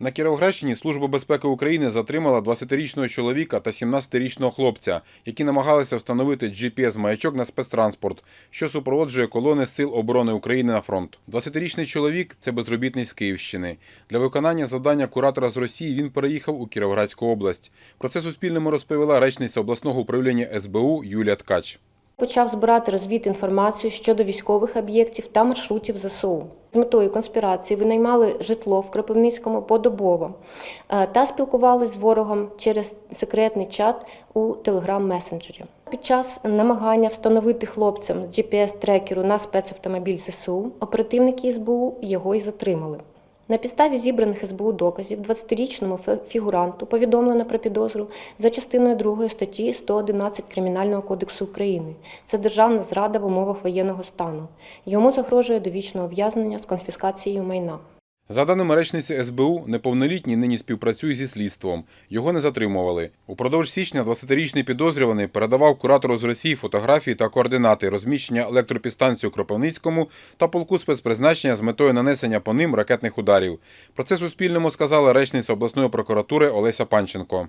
На Кіровоградщині Служба безпеки України затримала 20-річного чоловіка та 17-річного хлопця, які намагалися встановити GPS-маячок на спецтранспорт, що супроводжує колони Сил оборони України на фронт. 20-річний чоловік це безробітний з Київщини. Для виконання завдання куратора з Росії він переїхав у Кіровоградську область. Про це Суспільному розповіла речниця обласного управління СБУ Юлія Ткач. Почав збирати розвідінформацію щодо військових об'єктів та маршрутів ЗСУ. З метою конспірації винаймали житло в Кропивницькому подобово е, та спілкувалися з ворогом через секретний чат у телеграм-месенджері. Під час намагання встановити хлопцям з GPS-трекеру на спецавтомобіль ЗСУ оперативники СБУ його і затримали. На підставі зібраних СБУ доказів 20-річному фігуранту повідомлено про підозру за частиною 2 статті 111 Кримінального кодексу України. Це державна зрада в умовах воєнного стану. Йому загрожує довічне ув'язнення з конфіскацією майна. За даними речниці СБУ, неповнолітній нині співпрацює зі слідством. Його не затримували. Упродовж січня 20-річний підозрюваний передавав куратору з Росії фотографії та координати розміщення електропідстанції у Кропивницькому та полку спецпризначення з метою нанесення по ним ракетних ударів. Про це Суспільному сказала речниця обласної прокуратури Олеся Панченко.